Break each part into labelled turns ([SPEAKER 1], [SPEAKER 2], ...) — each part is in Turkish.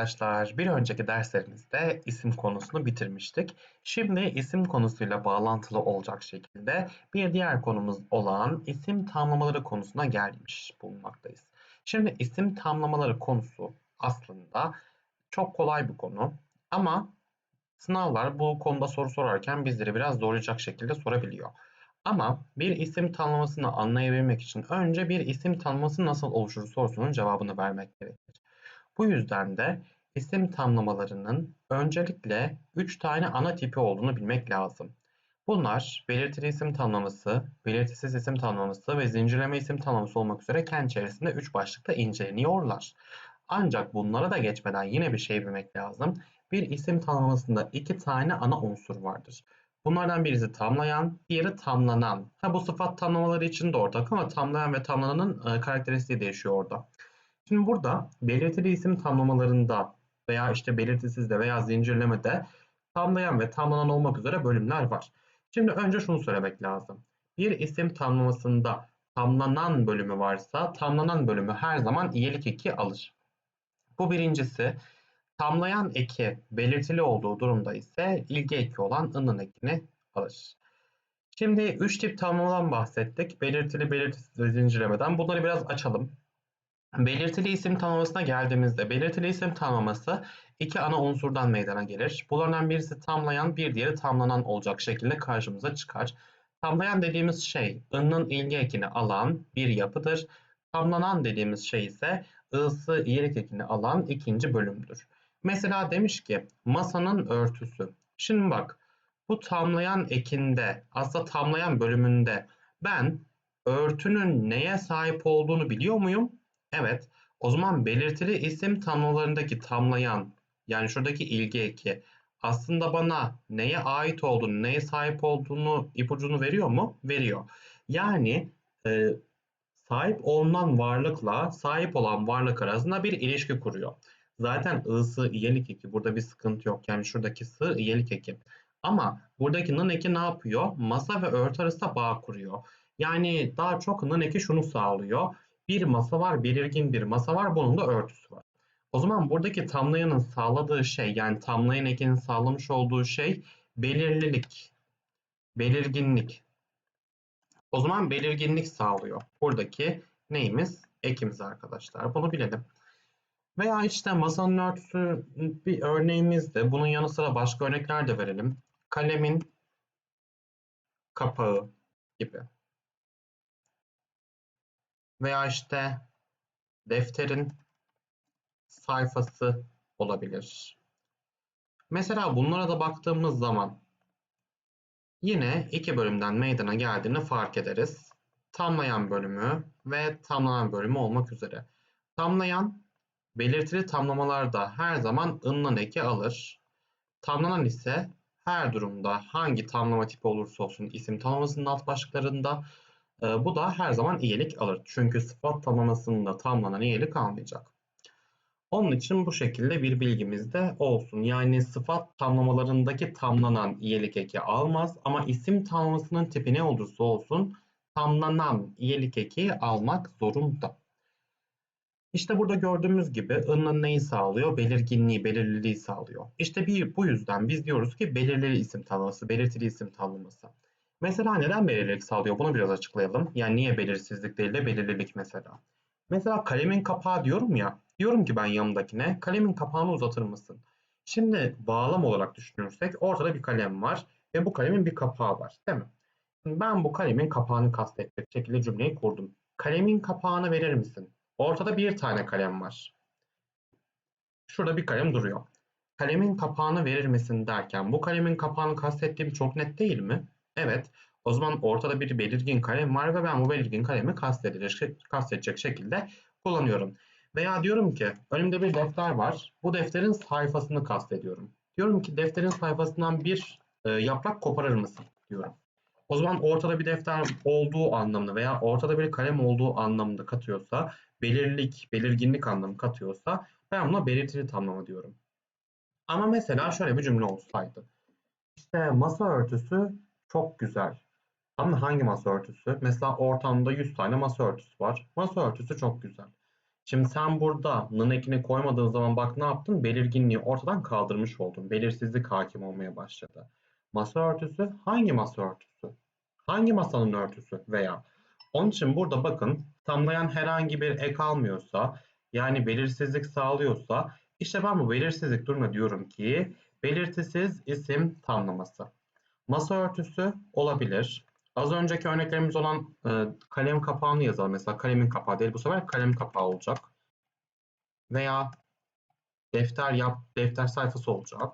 [SPEAKER 1] arkadaşlar. Bir önceki derslerimizde isim konusunu bitirmiştik. Şimdi isim konusuyla bağlantılı olacak şekilde bir diğer konumuz olan isim tamlamaları konusuna gelmiş bulunmaktayız. Şimdi isim tamlamaları konusu aslında çok kolay bir konu ama sınavlar bu konuda soru sorarken bizleri biraz zorlayacak şekilde sorabiliyor. Ama bir isim tanımlamasını anlayabilmek için önce bir isim tanımlaması nasıl oluşur sorusunun cevabını vermek gerekir. Bu yüzden de isim tanımlamalarının öncelikle 3 tane ana tipi olduğunu bilmek lazım. Bunlar belirtili isim tanımlaması, belirtisiz isim tanımlaması ve zincirleme isim tanımlaması olmak üzere kendi içerisinde 3 başlıkta inceleniyorlar. Ancak bunlara da geçmeden yine bir şey bilmek lazım. Bir isim tanımlamasında iki tane ana unsur vardır. Bunlardan birisi tamlayan, diğeri tamlanan. Ha, bu sıfat tamlamaları için de ortak ama tamlayan ve tamlananın e, karakteristiği değişiyor orada. Şimdi burada belirtili isim tamlamalarında veya işte belirtisizde veya zincirlemede tamlayan ve tamlanan olmak üzere bölümler var. Şimdi önce şunu söylemek lazım. Bir isim tamlamasında tamlanan bölümü varsa tamlanan bölümü her zaman iyilik eki alır. Bu birincisi. Tamlayan eki belirtili olduğu durumda ise ilgi eki olan ının ekini alır. Şimdi üç tip tamlamadan bahsettik. Belirtili, belirtisiz ve zincirlemeden. Bunları biraz açalım. Belirtili isim tanımlamasına geldiğimizde belirtili isim tanımlaması iki ana unsurdan meydana gelir. Bunlardan birisi tamlayan, bir diğeri tamlanan olacak şekilde karşımıza çıkar. Tamlayan dediğimiz şey ı'nın ilgi ekini alan bir yapıdır. Tamlanan dediğimiz şey ise ı'sı iyilik ekini alan ikinci bölümdür. Mesela demiş ki masanın örtüsü. Şimdi bak bu tamlayan ekinde aslında tamlayan bölümünde ben örtünün neye sahip olduğunu biliyor muyum? Evet. O zaman belirtili isim tanımlarındaki tamlayan yani şuradaki ilgi eki aslında bana neye ait olduğunu, neye sahip olduğunu ipucunu veriyor mu? Veriyor. Yani e, sahip olunan varlıkla sahip olan varlık arasında bir ilişki kuruyor. Zaten ı'sı iyelik eki. Burada bir sıkıntı yok. Yani şuradaki sı iyelik eki. Ama buradaki nın eki ne yapıyor? Masa ve örtü arasında bağ kuruyor. Yani daha çok nın eki şunu sağlıyor. Bir masa var, belirgin bir masa var. Bunun da örtüsü var. O zaman buradaki tamlayanın sağladığı şey yani tamlayan ekinin sağlamış olduğu şey belirlilik, belirginlik. O zaman belirginlik sağlıyor. Buradaki neyimiz? Ekimiz arkadaşlar. Bunu bilelim. Veya işte masanın örtüsü bir örneğimizde. Bunun yanı sıra başka örnekler de verelim. Kalemin kapağı gibi. Veya işte defterin sayfası olabilir. Mesela bunlara da baktığımız zaman yine iki bölümden meydana geldiğini fark ederiz. Tamlayan bölümü ve tamlanan bölümü olmak üzere. Tamlayan belirtili tamlamalarda her zaman ınlan eki alır. Tamlanan ise her durumda hangi tamlama tipi olursa olsun isim tamlamasının alt başlıklarında e, bu da her zaman iyilik alır. Çünkü sıfat tamlamasında tamlanan iyilik almayacak. Onun için bu şekilde bir bilgimiz de olsun. Yani sıfat tamlamalarındaki tamlanan iyilik eki almaz ama isim tamlamasının tipi ne olursa olsun tamlanan iyilik eki almak zorunda. İşte burada gördüğümüz gibi ının neyi sağlıyor? Belirginliği, belirliliği sağlıyor. İşte bir, bu yüzden biz diyoruz ki belirli isim tanımlaması, belirtili isim tanımlaması. Mesela neden belirlilik sağlıyor? Bunu biraz açıklayalım. Yani niye belirsizlik değil de belirlilik mesela. Mesela kalemin kapağı diyorum ya. Diyorum ki ben yanımdakine kalemin kapağını uzatır mısın? Şimdi bağlam olarak düşünürsek ortada bir kalem var ve bu kalemin bir kapağı var değil mi? ben bu kalemin kapağını kastetmek şekilde cümleyi kurdum. Kalemin kapağını verir misin? Ortada bir tane kalem var. Şurada bir kalem duruyor. Kalemin kapağını verir misin derken bu kalemin kapağını kastettiğim çok net değil mi? Evet. O zaman ortada bir belirgin kalem var ve ben bu belirgin kalemi kastedecek, şekilde kullanıyorum. Veya diyorum ki önümde bir defter var. Bu defterin sayfasını kastediyorum. Diyorum ki defterin sayfasından bir e, yaprak koparır mısın diyorum. O zaman ortada bir defter olduğu anlamında veya ortada bir kalem olduğu anlamında katıyorsa, belirlilik, belirginlik anlamı katıyorsa ben buna belirtili tamlama diyorum. Ama mesela şöyle bir cümle olsaydı. İşte masa örtüsü çok güzel. Ama hangi masa örtüsü? Mesela ortamda 100 tane masa örtüsü var. Masa örtüsü çok güzel. Şimdi sen burada nın ekini koymadığın zaman bak ne yaptın? Belirginliği ortadan kaldırmış oldun. Belirsizlik hakim olmaya başladı. Masa örtüsü hangi masa örtüsü? Hangi masanın örtüsü veya onun için burada bakın tamlayan herhangi bir ek almıyorsa yani belirsizlik sağlıyorsa işte ben bu belirsizlik durumuna diyorum ki belirtisiz isim tamlaması. Masa örtüsü olabilir. Az önceki örneklerimiz olan e, kalem kapağını yazalım. Mesela kalemin kapağı değil bu sefer kalem kapağı olacak. Veya defter yap defter sayfası olacak.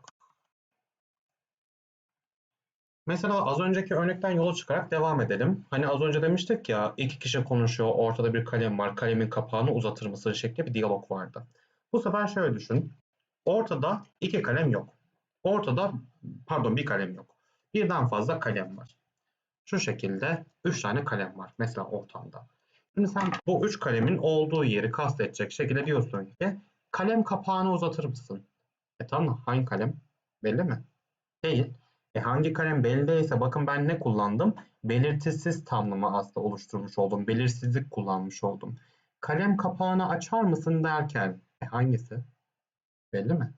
[SPEAKER 1] Mesela az önceki örnekten yola çıkarak devam edelim. Hani az önce demiştik ya iki kişi konuşuyor, ortada bir kalem var, kalemin kapağını uzatır mısın şeklinde bir diyalog vardı. Bu sefer şöyle düşün. Ortada iki kalem yok. Ortada pardon bir kalem yok. Birden fazla kalem var. Şu şekilde üç tane kalem var mesela ortamda. Şimdi sen bu üç kalemin olduğu yeri kastedecek şekilde diyorsun ki kalem kapağını uzatır mısın? E tamam hangi kalem? Belli mi? Değil. E hangi kalem belli değilse bakın ben ne kullandım? Belirtisiz tamlama aslında oluşturmuş oldum. Belirsizlik kullanmış oldum. Kalem kapağını açar mısın derken e hangisi? Belli mi?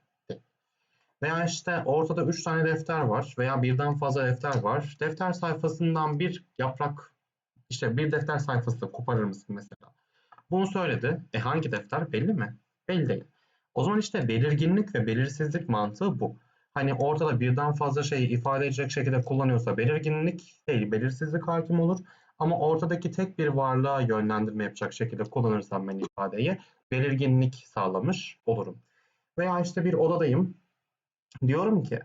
[SPEAKER 1] Veya işte ortada 3 tane defter var veya birden fazla defter var. Defter sayfasından bir yaprak işte bir defter sayfası koparır mısın mesela? Bunu söyledi. E hangi defter? Belli mi? Belli değil. O zaman işte belirginlik ve belirsizlik mantığı bu hani ortada birden fazla şeyi ifade edecek şekilde kullanıyorsa belirginlik değil, belirsizlik hakim olur. Ama ortadaki tek bir varlığa yönlendirme yapacak şekilde kullanırsam ben ifadeyi belirginlik sağlamış olurum. Veya işte bir odadayım. Diyorum ki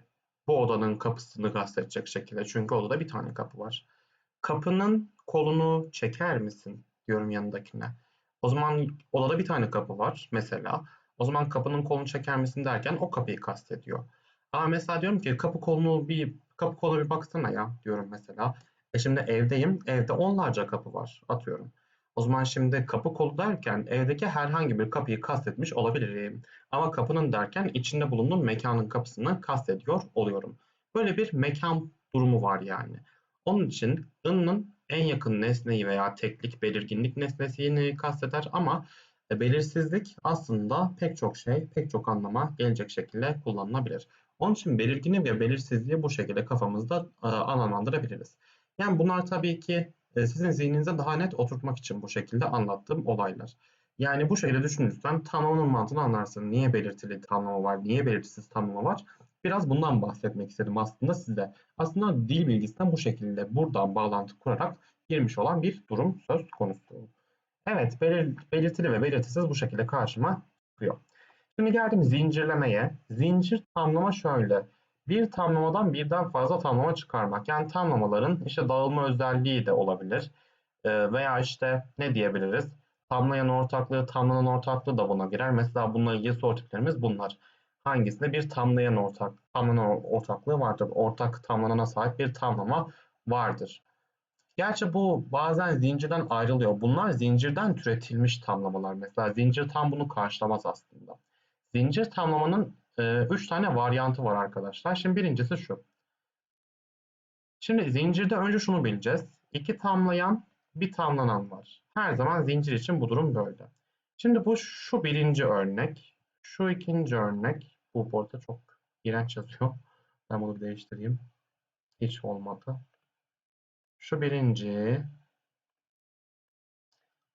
[SPEAKER 1] bu odanın kapısını kastedecek şekilde. Çünkü odada bir tane kapı var. Kapının kolunu çeker misin? Diyorum yanındakine. O zaman odada bir tane kapı var mesela. O zaman kapının kolunu çeker misin derken o kapıyı kastediyor. Ama mesela diyorum ki kapı kolunu bir kapı koluna bir baksana ya diyorum mesela. E şimdi evdeyim. Evde onlarca kapı var atıyorum. O zaman şimdi kapı kolu derken evdeki herhangi bir kapıyı kastetmiş olabilirim. Ama kapının derken içinde bulunduğum mekanın kapısını kastediyor oluyorum. Böyle bir mekan durumu var yani. Onun için ı'nın en yakın nesneyi veya teklik belirginlik nesnesini kasteder ama belirsizlik aslında pek çok şey, pek çok anlama gelecek şekilde kullanılabilir. Onun için belirginliği ve belirsizliği bu şekilde kafamızda e, anlamlandırabiliriz. Yani bunlar tabii ki e, sizin zihninize daha net oturtmak için bu şekilde anlattığım olaylar. Yani bu şekilde düşünürsen tamlamanın mantığını anlarsın. Niye belirtili tamlama var, niye belirtisiz tamlama var? Biraz bundan bahsetmek istedim aslında size. Aslında dil bilgisinden bu şekilde buradan bağlantı kurarak girmiş olan bir durum söz konusu. Evet, belir belirtili ve belirtisiz bu şekilde karşıma çıkıyor. Şimdi geldim zincirlemeye. Zincir tamlama şöyle. Bir tamlamadan birden fazla tamlama çıkarmak. Yani tamlamaların işte dağılma özelliği de olabilir. Ee, veya işte ne diyebiliriz? Tamlayan ortaklığı, tamlanan ortaklığı da buna girer. Mesela bununla ilgili soru tiplerimiz bunlar. Hangisinde bir tamlayan ortak, tamlanan ortaklığı vardır? Ortak tamlanana sahip bir tamlama vardır. Gerçi bu bazen zincirden ayrılıyor. Bunlar zincirden türetilmiş tamlamalar. Mesela zincir tam bunu karşılamaz aslında. Zincir tamlamanın 3 e, tane varyantı var arkadaşlar. Şimdi birincisi şu. Şimdi zincirde önce şunu bileceğiz. İki tamlayan, bir tamlanan var. Her zaman zincir için bu durum böyle. Şimdi bu şu birinci örnek. Şu ikinci örnek. Bu burada çok iğrenç yazıyor. Ben bunu bir değiştireyim. Hiç olmadı. Şu birinci.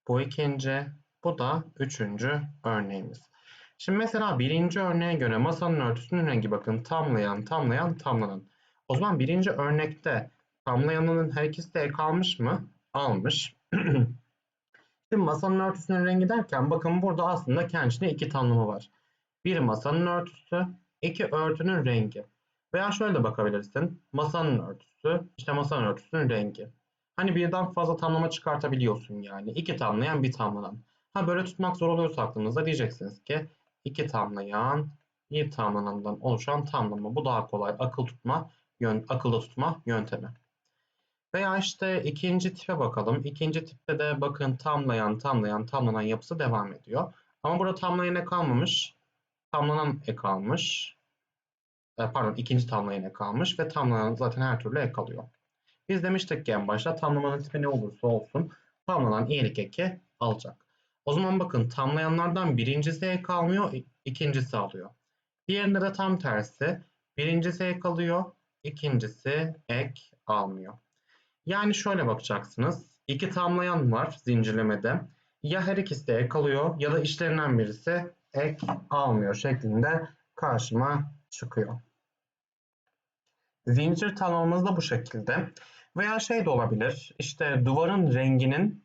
[SPEAKER 1] Bu ikinci. Bu da üçüncü örneğimiz. Şimdi mesela birinci örneğe göre masanın örtüsünün rengi bakın tamlayan, tamlayan, tamlanan. O zaman birinci örnekte tamlayanının her ikisi de ek almış mı? Almış. Şimdi masanın örtüsünün rengi derken bakın burada aslında kendisine iki tanımı var. Bir masanın örtüsü, iki örtünün rengi. Veya şöyle de bakabilirsin. Masanın örtüsü, işte masanın örtüsünün rengi. Hani birden fazla tamlama çıkartabiliyorsun yani. İki tamlayan bir tamlanan. Ha böyle tutmak zor oluyorsa aklınızda diyeceksiniz ki iki tamlayan, bir tamlanandan oluşan tamlama. Bu daha kolay akıl tutma, yön, akılda tutma yöntemi. Veya işte ikinci tipe bakalım. İkinci tipte de bakın tamlayan, tamlayan, tamlanan yapısı devam ediyor. Ama burada tamlayan ek kalmamış. Tamlanan ek kalmış. E, pardon ikinci tamlayan ek kalmış ve tamlanan zaten her türlü ek kalıyor. Biz demiştik ki en başta tamlamanın tipi ne olursa olsun tamlanan iyilik eki alacak. O zaman bakın tamlayanlardan birincisi ek almıyor, ikincisi alıyor. Diğerinde de tam tersi. Birincisi ek alıyor, ikincisi ek almıyor. Yani şöyle bakacaksınız. İki tamlayan var zincirlemede. Ya her ikisi de ek alıyor ya da işlerinden birisi ek almıyor şeklinde karşıma çıkıyor. Zincir tamlamamız da bu şekilde. Veya şey de olabilir. İşte duvarın renginin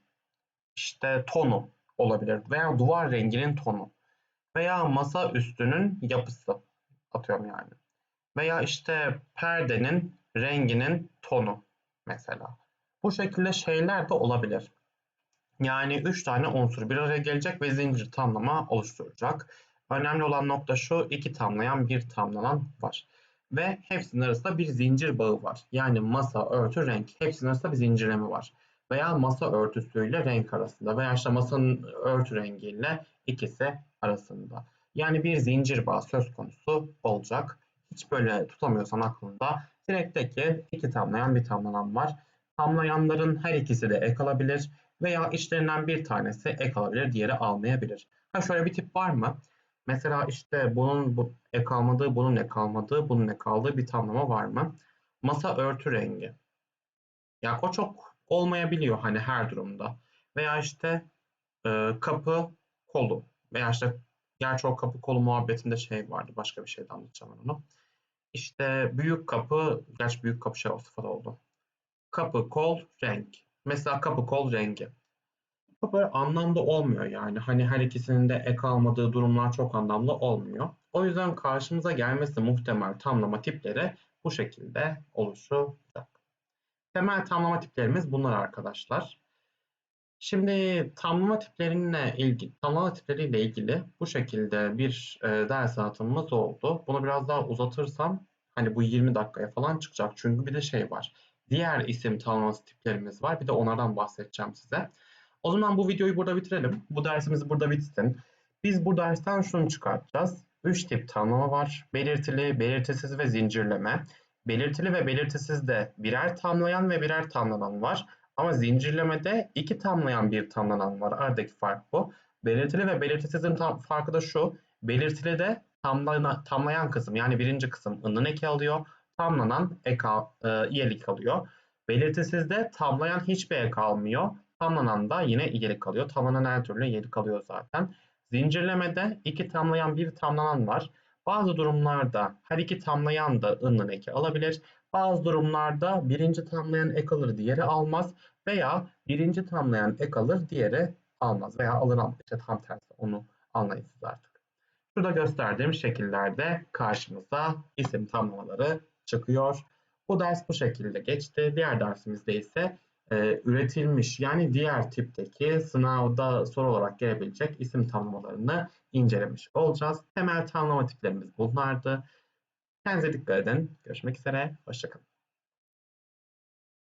[SPEAKER 1] işte tonu olabilir. Veya duvar renginin tonu. Veya masa üstünün yapısı. Atıyorum yani. Veya işte perdenin renginin tonu mesela. Bu şekilde şeyler de olabilir. Yani 3 tane unsur bir araya gelecek ve zincir tamlama oluşturacak. Önemli olan nokta şu, iki tamlayan bir tamlanan var. Ve hepsinin arasında bir zincir bağı var. Yani masa, örtü, renk. Hepsinin arasında bir zincirleme var. Veya masa örtüsüyle renk arasında. Veya işte masanın örtü rengiyle ikisi arasında. Yani bir zincir bağı söz konusu olacak. Hiç böyle tutamıyorsan aklında direkteki iki tamlayan bir tamlanan var. Tamlayanların her ikisi de ek alabilir veya içlerinden bir tanesi ek alabilir, diğeri almayabilir. Ha şöyle bir tip var mı? Mesela işte bunun bu ek almadığı, bunun ek almadığı, bunun ek aldığı bir tamlama var mı? Masa örtü rengi. Ya o çok olmayabiliyor hani her durumda. Veya işte e, kapı kolu. Veya işte gerçi o kapı kolu muhabbetinde şey vardı. Başka bir şeyden anlatacağım onu. İşte büyük kapı, gerçi büyük kapı şey sıfat oldu. Kapı, kol, renk. Mesela kapı, kol rengi. Böyle anlamda olmuyor yani. Hani her ikisinin de ek almadığı durumlar çok anlamlı olmuyor. O yüzden karşımıza gelmesi muhtemel tamlama tipleri bu şekilde oluşacak. Temel tamlama tiplerimiz bunlar arkadaşlar. Şimdi tamlama tiplerinle ilgili, tamlama tipleriyle ilgili bu şekilde bir e, ders anlatımımız oldu. Bunu biraz daha uzatırsam hani bu 20 dakikaya falan çıkacak. Çünkü bir de şey var. Diğer isim tanımlaması tiplerimiz var. Bir de onlardan bahsedeceğim size. O zaman bu videoyu burada bitirelim. Bu dersimiz burada bitsin. Biz bu dersten şunu çıkartacağız. 3 tip tanımlama var. Belirtili, belirtisiz ve zincirleme. Belirtili ve belirtisiz de birer tamlayan ve birer tamlanan var. Ama zincirlemede iki tamlayan bir tamlanan var. Aradaki fark bu. Belirtili ve belirtisizin tam, farkı da şu. Belirtili de tamlayan, tamlayan kısım yani birinci kısım ının eki alıyor. Tamlanan ek, e, iyelik alıyor. Belirtisizde tamlayan hiçbir ek almıyor. Tamlanan da yine iyilik kalıyor. Tamlanan her türlü iyilik kalıyor zaten. Zincirlemede iki tamlayan bir tamlanan var. Bazı durumlarda her iki tamlayan da ının eki alabilir. Bazı durumlarda birinci tamlayan ek alır, diğeri almaz. Veya birinci tamlayan ek alır, diğeri almaz. Veya alır almaz. İşte tam tersi onu anlayın siz artık. Şurada gösterdiğim şekillerde karşımıza isim tamlamaları çıkıyor. Bu ders bu şekilde geçti. Diğer dersimizde ise e, üretilmiş yani diğer tipteki sınavda soru olarak gelebilecek isim tanımlamalarını incelemiş olacağız. Temel tanımlama tiplerimiz bunlardı. Kendinize dikkat edin. Görüşmek üzere. Hoşçakalın.